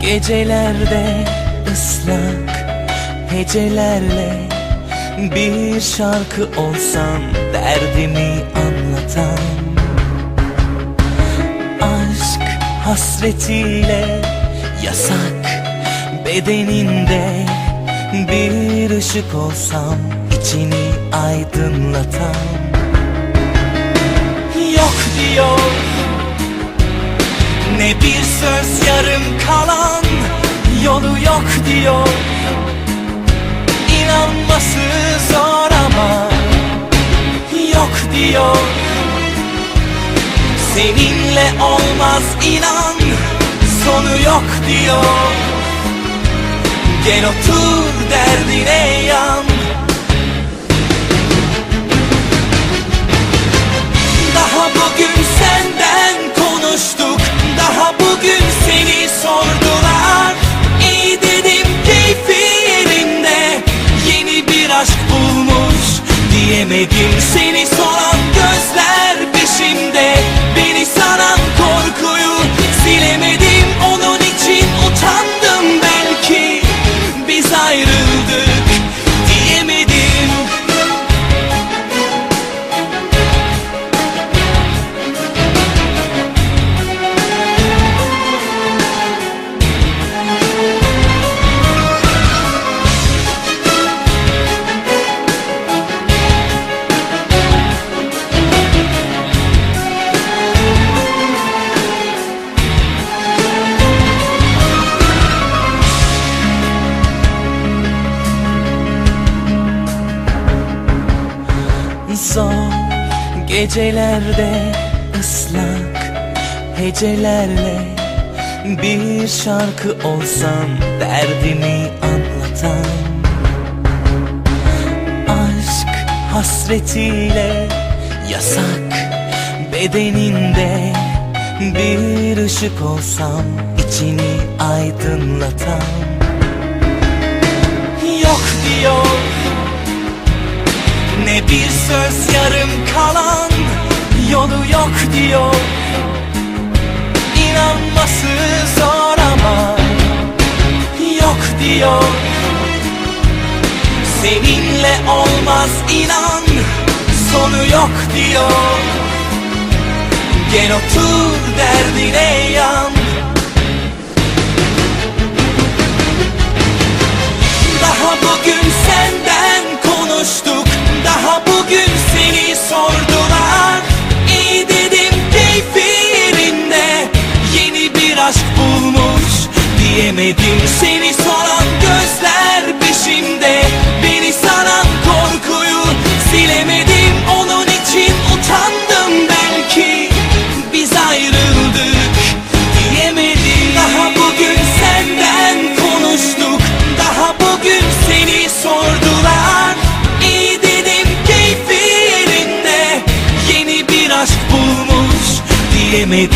Gecelerde ıslak hecelerle Bir şarkı olsam derdimi anlatan Aşk hasretiyle yasak bedeninde Bir ışık olsam içini aydınlatan Yok diyor yok diyor. İnanması zor ama Yok diyor. Seninle olmaz inan Sonu yok diyor. Gel otur derdine Diyemedim seni gecelerde ıslak hecelerle Bir şarkı olsam derdimi anlatan Aşk hasretiyle yasak bedeninde Bir ışık olsam içini aydınlatan Yok diyor. Ne bir söz yarım kalan Yolu yok diyor İnanması zor ama Yok diyor. Seninle olmaz inan Sonu yok diyor. Gel otur derdine yan Diyemedim. Seni soran gözler peşimde. Beni saran korkuyu silemedim. Onun için utandım belki Biz ayrıldık diyemedim. Daha bugün senden konuştuk. Daha bugün seni sordular. İyi dedim keyfi yerinde. Yeni bir aşk bulmuş diyemedim